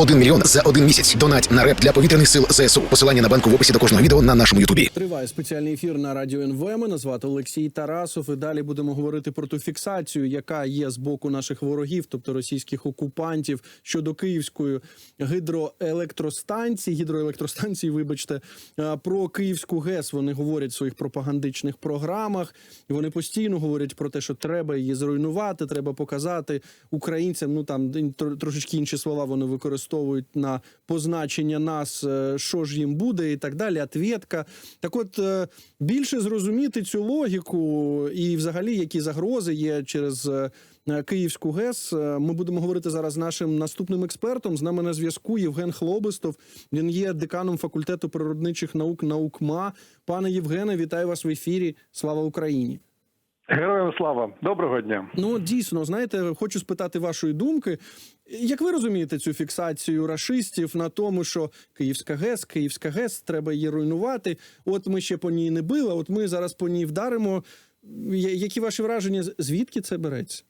1 мільйон за один місяць. Донать на реп для повітряних сил ЗСУ. Посилання на банку в описі до кожного відео на нашому Ютубі. Триває спеціальний ефір на радіо НВ. Мене звати Олексій Тарасов. І далі будемо говорити про ту фіксацію, яка є з боку наших ворогів, тобто російських окупантів, щодо київської гідроелектростанції, гідроелектростанції, вибачте, про Київську ГЕС. Вони говорять в своїх пропагандичних програмах, і вони постійно говорять про те, що треба її зруйнувати, треба показати українцям. Ну там тр- трошечки інші слова вони використовують на позначення нас, е, що ж їм буде, і так далі. Ответка. Так, от е, більше зрозуміти цю логіку і, взагалі, які загрози є через. е, Київську ГЕС ми будемо говорити зараз з нашим наступним експертом. З нами на зв'язку Євген Хлобистов. Він є деканом факультету природничих наук наукма. Пане Євгене, вітаю вас в ефірі. Слава Україні! Героям слава, доброго дня. Ну дійсно, знаєте, хочу спитати вашої думки. Як ви розумієте цю фіксацію рашистів на тому, що Київська ГЕС, Київська ГЕС, треба її руйнувати? От ми ще по ній не били, от ми зараз по ній вдаримо. Які ваші враження? Звідки це береться?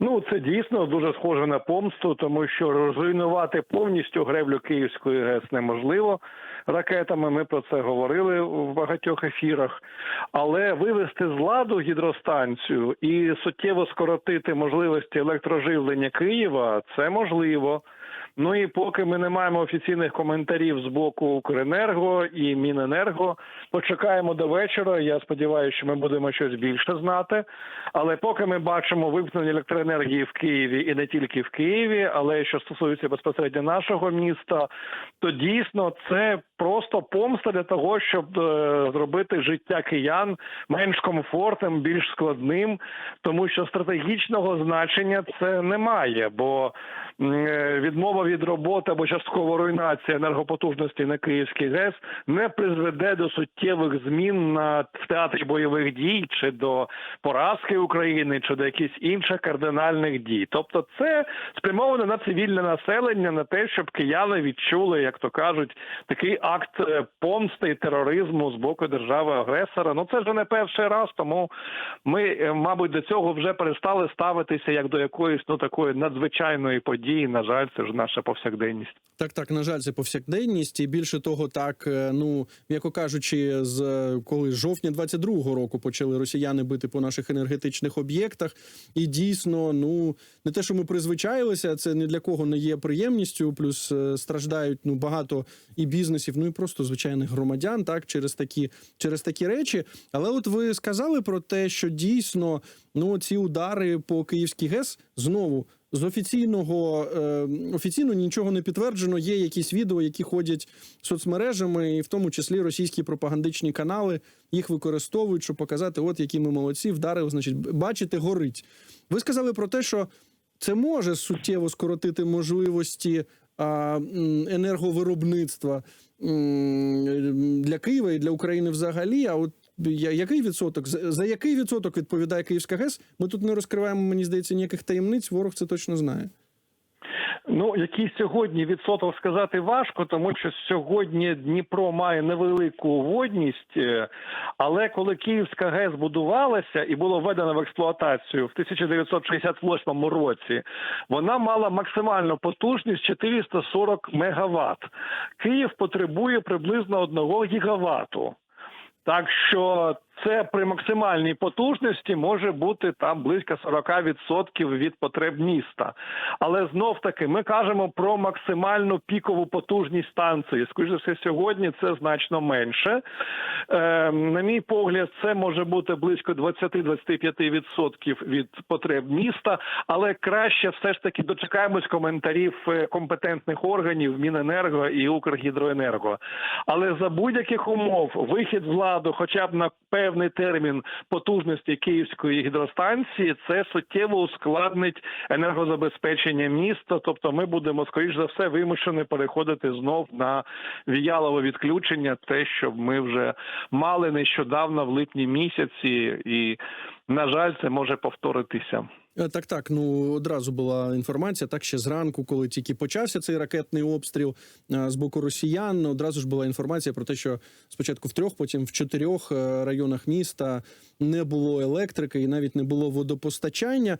Ну це дійсно дуже схоже на помсту, тому що розруйнувати повністю гревлю Київської ГЕС неможливо ракетами. Ми про це говорили в багатьох ефірах. Але вивести з ладу гідростанцію і суттєво скоротити можливості електроживлення Києва це можливо. Ну і поки ми не маємо офіційних коментарів з боку Укренерго і Міненерго, почекаємо до вечора. Я сподіваюся, що ми будемо щось більше знати. Але поки ми бачимо вимкнення електроенергії в Києві і не тільки в Києві, але що стосується безпосередньо нашого міста, то дійсно це просто помста для того, щоб е, зробити життя киян менш комфортним, більш складним, тому що стратегічного значення це немає, бо е, відмова від роботи або часткова руйнація енергопотужності на Київський ГЕС не призведе до суттєвих змін на в театрі бойових дій чи до поразки України, чи до якихось інших кардинальних дій. Тобто, це спрямовано на цивільне населення, на те, щоб кияни відчули, як то кажуть, такий акт е, помсти тероризму з боку держави-агресора. Ну це вже не перший раз, тому ми, е, мабуть, до цього вже перестали ставитися як до якоїсь ну такої надзвичайної події. На жаль, це ж наша повсякденність. Так, так, на жаль, це повсякденність, і більше того, так е, ну м'яко кажучи, з е, коли жовтня 22-го року почали росіяни бити по наших енергетичних об'єктах, і дійсно, ну не те, що ми призвичаїлися, це ні для кого не є приємністю. Плюс е, страждають ну багато і бізнесів, ну і просто звичайних громадян, так через такі через такі речі. Але от ви сказали про те, що дійсно ну ці удари по Київській ГЕС знову. З офіційного е, офіційно нічого не підтверджено. Є якісь відео, які ходять соцмережами, і в тому числі російські пропагандичні канали їх використовують, щоб показати, от які ми молодці, вдарив, значить, бачите, горить. Ви сказали про те, що це може суттєво скоротити можливості енерговиробництва для Києва і для України взагалі. А от який відсоток за який відсоток відповідає Київська ГЕС? Ми тут не розкриваємо, мені здається, ніяких таємниць. Ворог це точно знає. Ну, який сьогодні відсоток сказати важко, тому що сьогодні Дніпро має невелику водність, е, але коли Київська ГЕС будувалася і було введено в експлуатацію в 1968 році, вона мала максимальну потужність 440 мегаватт. Київ потребує приблизно 1 гігавату. Так що це при максимальній потужності може бути там близько 40% від потреб міста. Але знов таки ми кажемо про максимальну пікову потужність станції. Скоріше все, сьогодні це значно менше. Е, на мій погляд, це може бути близько 20-25% від потреб міста, але краще все ж таки дочекаємось коментарів е, компетентних органів Міненерго і Укргідроенерго. Але за будь-яких умов вихід з ладу, хоча б на певний термін потужності Київської гідростанції, це суттєво ускладнить енергозабезпечення міста. Тобто, ми будемо скоріш за все вимушені переходити знов на віялове відключення, те, що ми вже мали нещодавно в липні місяці, і на жаль, це може повторитися. Е, Так, так. Ну одразу була інформація. Так ще зранку, коли тільки почався цей ракетний обстріл е, з боку росіян. Одразу ж була інформація про те, що спочатку в трьох, потім в чотирьох е, районах міста не було електрики і навіть не було водопостачання.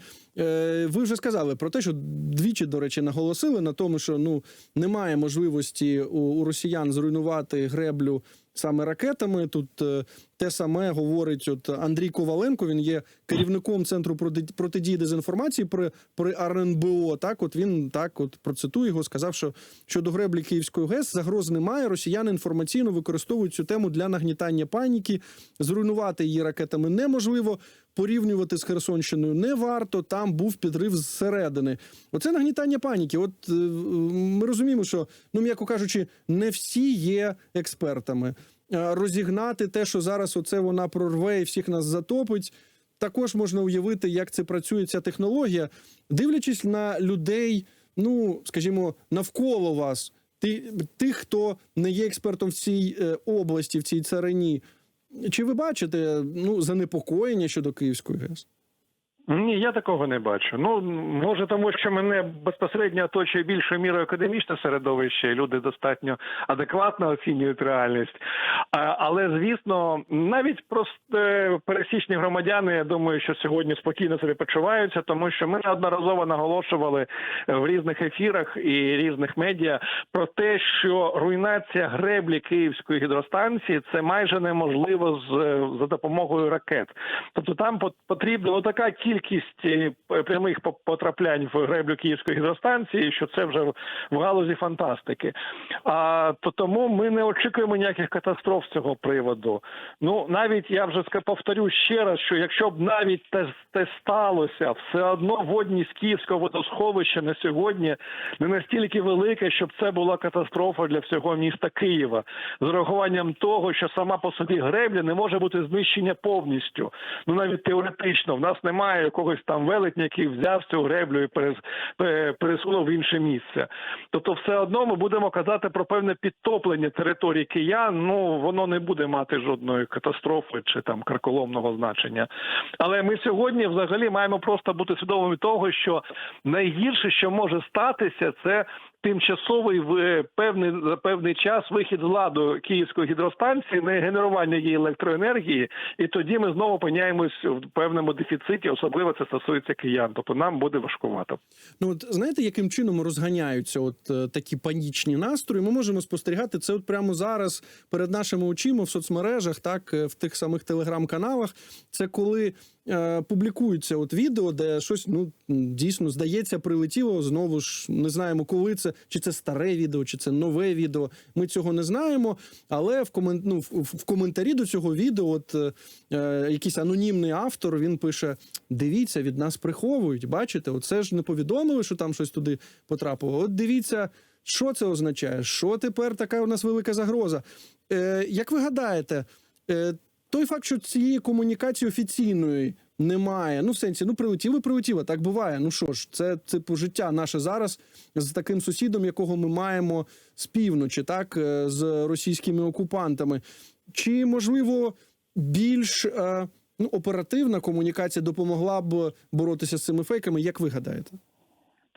Ви вже сказали про те, що двічі, до речі, наголосили на тому, що ну немає можливості у росіян зруйнувати греблю саме ракетами. Тут е, те саме говорить от Андрій Коваленко. Він є керівником центру проти- протидії дезінформації при, при РНБО. Так, от він так от процитую його, сказав, що щодо греблі Київської ГЕС загроз немає. Росіяни інформаційно використовують цю тему для нагнітання паніки. Зруйнувати її ракетами неможливо. Порівнювати з Херсонщиною не варто. Там був підрив зсередини. Оце нагнітання паніки. От е, ми розуміємо, що ну м'яко кажучи, не всі є експертами. Е, Розігнати те, що зараз оце вона прорве і всіх нас затопить. Також можна уявити, як це працює ця технологія, дивлячись на людей, ну скажімо, навколо вас, ти, тих, хто не є експертом в цій е, області, в цій царині. Чи ви бачите ну занепокоєння щодо Київської ГЕС? Ні, я такого не бачу. Ну може, тому що мене безпосередньо оточує більшою мірою академічне середовище, люди достатньо адекватно оцінюють реальність. Але звісно, навіть просто пересічні громадяни, я думаю, що сьогодні спокійно собі почуваються, тому що ми неодноразово наголошували в різних ефірах і різних медіа про те, що руйнація греблі Київської гідростанції це майже неможливо з за допомогою ракет. Тобто там пот- потрібна ну, така кількість е, п- прямих потраплянь в греблю Київської гідростанції, що це вже в- галузі фантастики. А то тому ми не очікуємо ніяких катастроф з цього приводу. Ну навіть я вже повторю ще раз, що якщо б навіть те, те сталося, все одно водність Київського водосховища на сьогодні не настільки велика, щоб це була катастрофа для всього міста Києва, з урахуванням того, що сама по собі гребля не може бути знищення повністю. Ну навіть теоретично, в нас немає якогось там велетня, який взяв цю греблю і перес, пересунув в інше місце. Тобто, все одно ми будемо казати про певне підтоплення території киян. Ну воно не буде мати жодної катастрофи чи там карколомного значення. Але ми сьогодні взагалі маємо просто бути свідомими того, що найгірше, що може статися, це тимчасовий в певний за певний час вихід з ладу Київської гідростанції, не генерування її електроенергії, і тоді ми знову опиняємось в певному дефіциті. Особливо це стосується киян. Тобто нам буде важкувато. Ну от знаєте, яким чином розганяються от е, такі панічні настрої? Ми можемо спостерігати це от прямо зараз перед нашими очима в соцмережах, так е, в тих самих телеграм-каналах. Це коли е, публікується от відео, де щось ну дійсно здається, прилетіло знову ж не знаємо, коли це чи це старе відео, чи це нове відео. Ми цього не знаємо. Але в комен... ну, в, в коментарі до цього відео, от е, е, якийсь анонімний автор він пише: дивіться, від нас приховують. Бачите, оце ж не повідомили, що там щось туди потрапило. От дивіться, що це означає, що тепер така у нас велика загроза. Е, як ви гадаєте, е, той факт, що цієї комунікації офіційної немає, ну в сенсі, ну прилетіло, прилетіло, так буває. Ну що ж, це типу життя наше зараз з таким сусідом, якого ми маємо з півночі, так е, з російськими окупантами. Чи можливо більш е, ну, оперативна комунікація допомогла б боротися з цими фейками? Як ви гадаєте?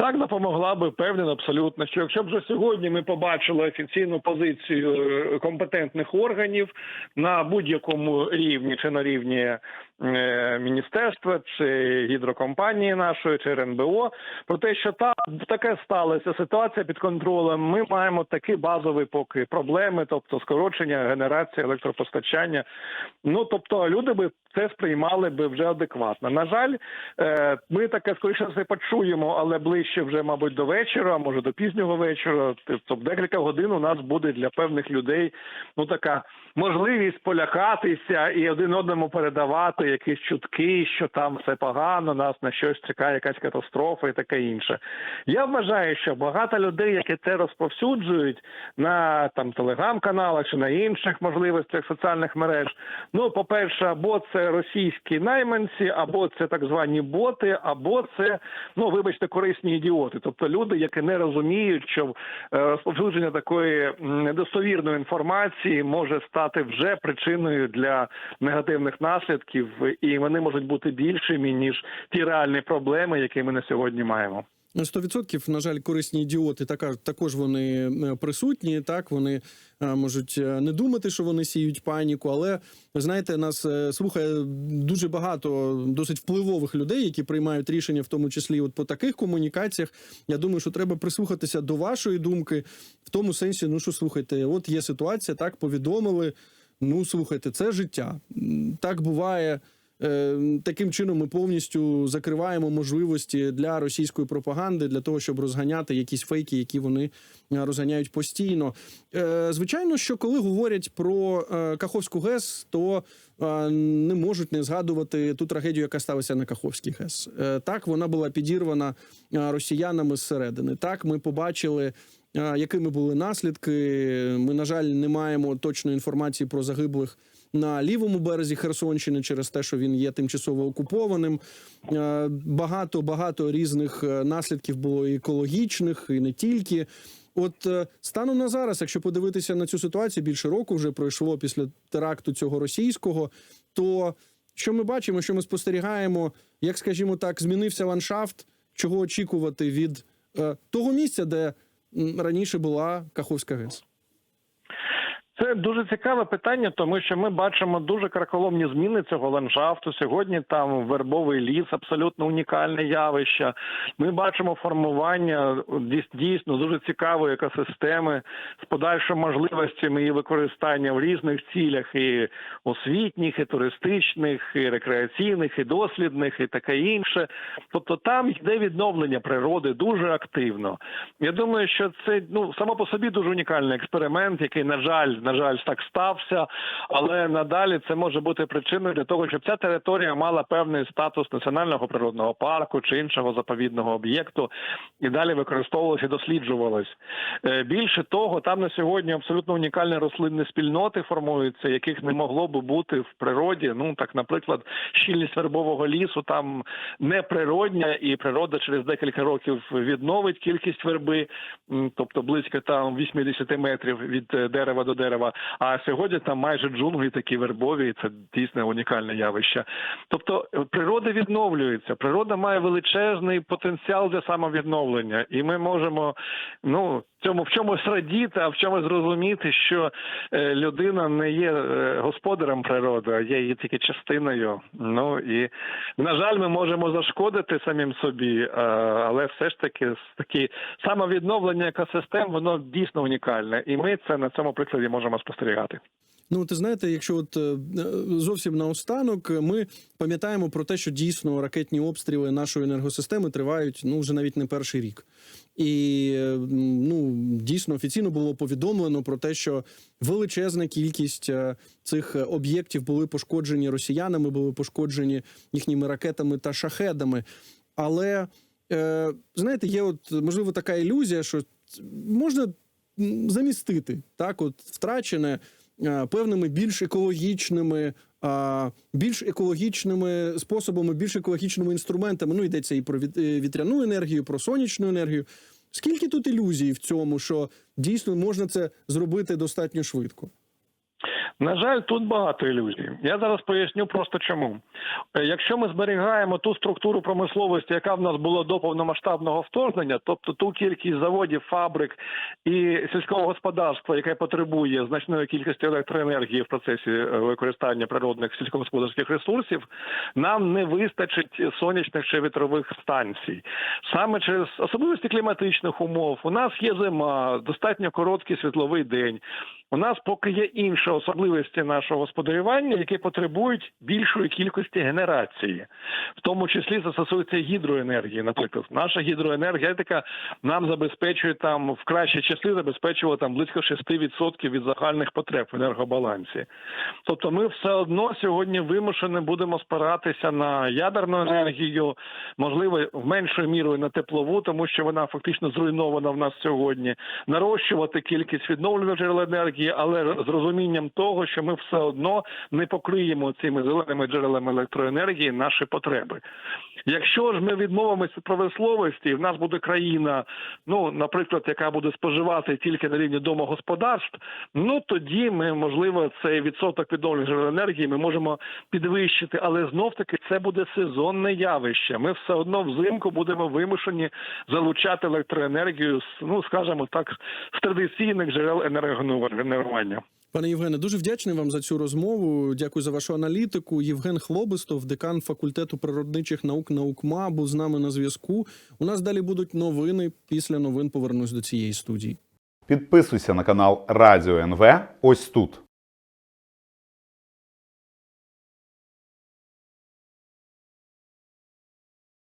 Так допомогла би впевнений абсолютно, що якщо б вже сьогодні ми побачили офіційну позицію е, компетентних органів на будь-якому рівні, чи на рівні міністерства, чи гідрокомпанії нашої, чи РНБО, про те, що та таке сталося, ситуація під контролем. Ми маємо такі базові поки проблеми, тобто скорочення генерації електропостачання. Ну тобто люди би це сприймали би вже адекватно. На жаль, е, ми таке скоріше все почуємо, але ближче вже, мабуть, до вечора, може до пізнього вечора. Тобто декілька годин у нас буде для певних людей ну така можливість полякатися і один одному передавати якісь чутки, що там все погано, нас на щось чекає якась катастрофа і таке інше. Я вважаю, що багато людей, які це розповсюджують на там телеграм-каналах чи на інших можливостях соціальних мереж. Ну, по-перше, або це російські найманці, або це так звані боти, або це ну вибачте, корисні ідіоти, тобто люди, які не розуміють, що е, розповсюдження такої недостовірної інформації може стати вже причиною для негативних наслідків і вони можуть бути більшими ніж ті реальні проблеми, які ми на сьогодні маємо. 100%, на жаль, корисні ідіоти така також вони е, присутні. Так вони е, можуть е, не думати, що вони сіють паніку, але знаєте, нас слухає дуже багато досить впливових людей, які приймають рішення, в тому числі от по таких комунікаціях. Я думаю, що треба прислухатися до вашої думки, в тому сенсі, ну що слухайте, от є ситуація, так повідомили. Ну слухайте, це життя. Так буває. Е, Таким чином ми повністю закриваємо можливості для російської пропаганди для того, щоб розганяти якісь фейки, які вони е, розганяють постійно. Е, Звичайно, що коли говорять про Каховську ГЕС, то не можуть не згадувати ту трагедію, яка сталася на Каховській ГЕС. Так, вона була підірвана росіянами зсередини. Так, ми побачили. Якими були наслідки? Ми, на жаль, не маємо точної інформації про загиблих на лівому березі Херсонщини через те, що він є тимчасово окупованим. Багато багато різних е, наслідків було і екологічних, і не тільки. От е, станом на зараз, якщо подивитися на цю ситуацію, більше року вже пройшло після теракту цього російського. То що ми бачимо, що ми спостерігаємо, як скажімо так, змінився ландшафт, чого очікувати від е, того місця, де раніше була Каховська ГЕС. Це дуже цікаве питання, тому що ми бачимо дуже карколомні зміни цього ландшафту. Сьогодні там вербовий ліс, абсолютно унікальне явище. Ми бачимо формування дійсно дуже цікавої екосистеми з подальшими можливостями її використання в різних цілях, і освітніх, і туристичних, і рекреаційних, і дослідних, і таке інше. Тобто там йде відновлення природи дуже активно. Я думаю, що це ну само по собі дуже унікальний експеримент, який на жаль, на жаль, так стався. Але надалі це може бути причиною для того, щоб ця територія мала певний статус національного природного парку чи іншого заповідного об'єкту і далі використовувалася і досліджувалась. Е, Більше того, там на сьогодні абсолютно унікальні рослинні спільноти формуються, яких не могло би бути в природі. Ну так, наприклад, щільність вербового лісу там неприродня, і природа через декілька років відновить кількість верби, тобто близько там 80 метрів від е, дерева до дерева. А сьогодні там майже джунглі такі вербові, і це дійсно унікальне явище. Тобто е, природа відновлюється, природа має величезний потенціал для самовідновлення, і ми можемо ну цьому в чомусь радіти, а в чомусь зрозуміти, що е, людина не є е, господарем природи, а є її тільки частиною. Ну і на жаль, ми можемо зашкодити самим собі, але все ж таки такі самовідновлення екосистем, воно дійсно унікальне, і ми це на цьому прикладі можемо спостерігати. Ну, ти знаєте, якщо от е, зовсім наостанок, ми пам'ятаємо про те, що дійсно ракетні обстріли нашої енергосистеми тривають ну вже навіть не перший рік. І е, ну дійсно офіційно було повідомлено про те, що величезна кількість е, цих об'єктів були пошкоджені росіянами, були пошкоджені їхніми ракетами та шахедами. Але знаєте, є от можливо така ілюзія, що можна замістити так, от втрачене е, певними більш екологічними. Більш екологічними способами, більш екологічними інструментами. Ну йдеться і про е, вітряну енергію, про сонячну енергію. Скільки тут ілюзій в цьому, що дійсно можна це зробити достатньо швидко? На жаль, тут багато ілюзій. Я зараз поясню просто чому. Е, Якщо ми зберігаємо ту структуру промисловості, яка в нас була до повномасштабного вторгнення, тобто ту кількість заводів, фабрик і сільського господарства, яке потребує значної кількості електроенергії в процесі е, використання природних сільськогосподарських ресурсів, нам не вистачить сонячних чи вітрових станцій. Саме через особливості кліматичних умов у нас є зима, достатньо короткий світловий день. У нас поки є інші особливості нашого господарювання, які потребують більшої кількості генерації, в тому числі це стосується гідроенергії. Наприклад, наша гідроенергетика нам забезпечує там в кращі часи забезпечувала там близько 6% від загальних потреб в енергобалансі. Тобто, ми все одно сьогодні вимушені будемо спиратися на ядерну енергію, можливо, в меншою мірою на теплову, тому що вона фактично зруйнована в нас сьогодні. Нарощувати кількість відновлюваних джерел енергії, але з розумінням того, що ми все одно не покриємо цими зеленими джерелами електроенергії наші потреби. Якщо ж ми відмовимося від промисловості, в нас буде країна, ну наприклад, яка буде споживати тільки на рівні домогосподарств, ну тоді ми можливо цей відсоток відновлюваних джерел енергії ми можемо підвищити, але знов таки це буде сезонне явище. Ми все одно взимку будемо вимушені залучати електроенергію ну скажімо так з традиційних джерел енергогенерування. Пане Євгене, дуже вдячний вам за цю розмову. Дякую за вашу аналітику. Євген Хлобистов, декан факультету природничих наук наукма, був з нами на зв'язку. У нас далі будуть новини. Після новин повернусь до цієї студії. Підписуйся на канал Радіо НВ ось тут.